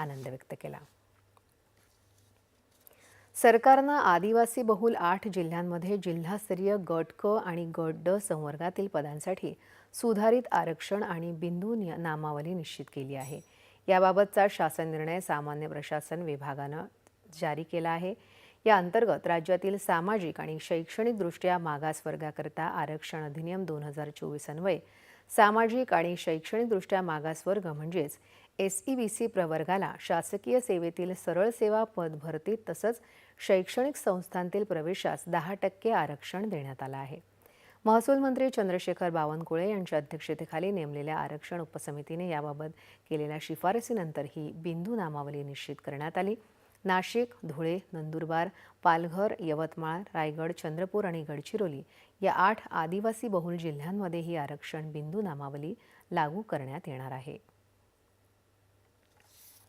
आनंद व्यक्त केला. सरकारनं आदिवासी बहुल आठ जिल्ह्यांमध्ये जिल्हास्तरीय गट क आणि गट ड संवर्गातील पदांसाठी सुधारित आरक्षण आणि बिंदू नामावली निश्चित केली आहे. याबाबतचा शासन निर्णय सामान्य प्रशासन विभागानं जारी केला आहे. या अंतर्गत राज्यातील सामाजिक आणि शैक्षणिकदृष्ट्या मागासवर्गाकरता आरक्षण अधिनियम दोन हजार चोवीस अन्वये सामाजिक आणि शैक्षणिकदृष्ट्या मागासवर्ग म्हणजेच एस ई बी सी प्रवर्गाला शासकीय सेवेतील सरळ सेवा पद भरतीत तसंच शैक्षणिक संस्थांतील प्रवेशास दहा टक्के आरक्षण देण्यात आलं आहे. महसूल मंत्री चंद्रशेखर बावनकुळे यांच्या अध्यक्षतेखाली नेमलेल्या आरक्षण उपसमितीने याबाबत केलेल्या शिफारसीनंतर ही बिंदू नामावली निश्चित करण्यात आली. नाशिक धुळे नंदुरबार पालघर यवतमाळ रायगड चंद्रपूर आणि गडचिरोली या आठ आदिवासी बहुल जिल्ह्यांमध्ये ही आरक्षण बिंदू नामावली लागू करण्यात येणार आहे.